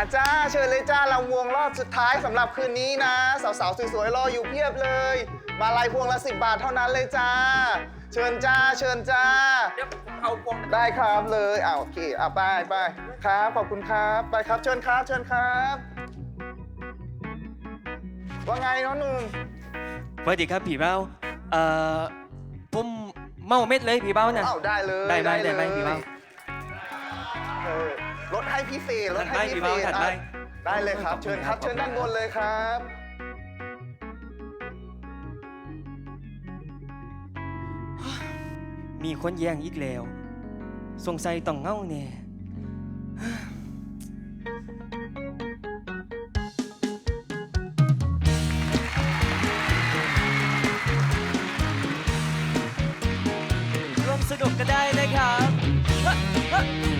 มาจ้าเชิญเลยจ้าเราวงรอบสุดท้ายสำหรับคืนนี้นะ สาวๆสวยๆรออยู่เพียบเลย มาลายพวงละสิบบาทเท่านั้นเลยจ้า เชิญจ้าเชิญจ้า เดี๋ยวผมเอาพวงได้ครับเลยอ่าโอเคอ่าไปไปครับขอบคุณครับไปครับเชิญครับเชิญครับ ว่าไงน้องหนุ่มสวัสดีครับผีเบ้าเอ่อผมเมาเม็ดเลยผีเบ้าเนี่ยอ้าวได้เลยได้ไหมเลยได้ไหมพี่เบ้า เออ ลดให้พิเศษลดให้ถัดไปพิพี่เศเบ้าษถัดไป อะได้เลยครับขอบคุณเชิญครับครับ เชิญด้านบนเลยครับ มีคนแย่งอีกแล้ว สงสัยต้องเงาแน่ ร่วมสนุกก็ได้นะครับ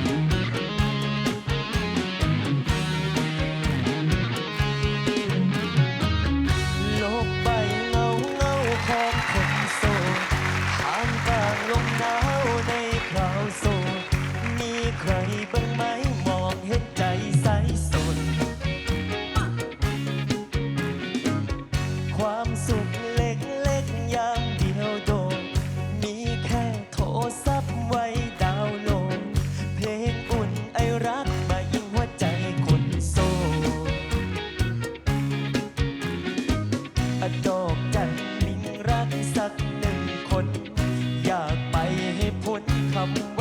อยากไปให้พ้นคำ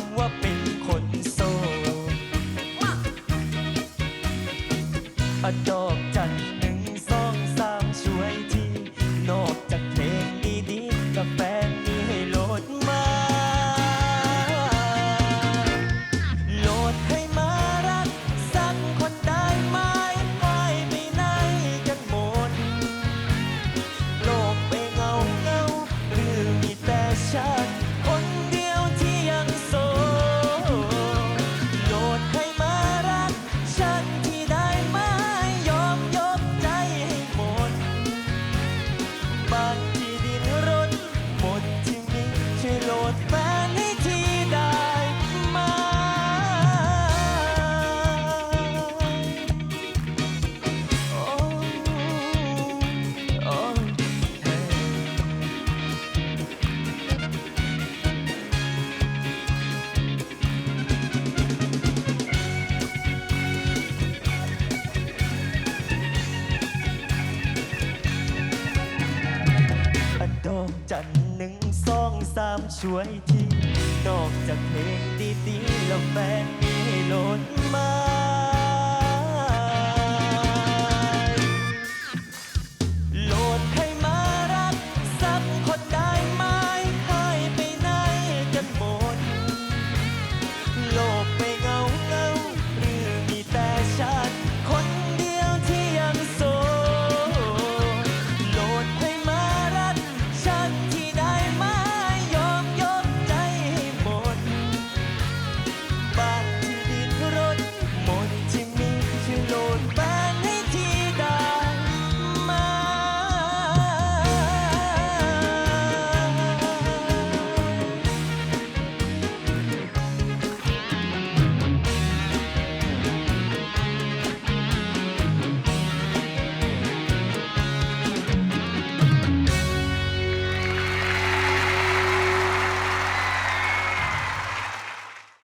ำว่าเป็นคนโสดอะดอก ช่วยทีนอกจากเพลงดีๆแล้วแฟนมีให้โหลดมา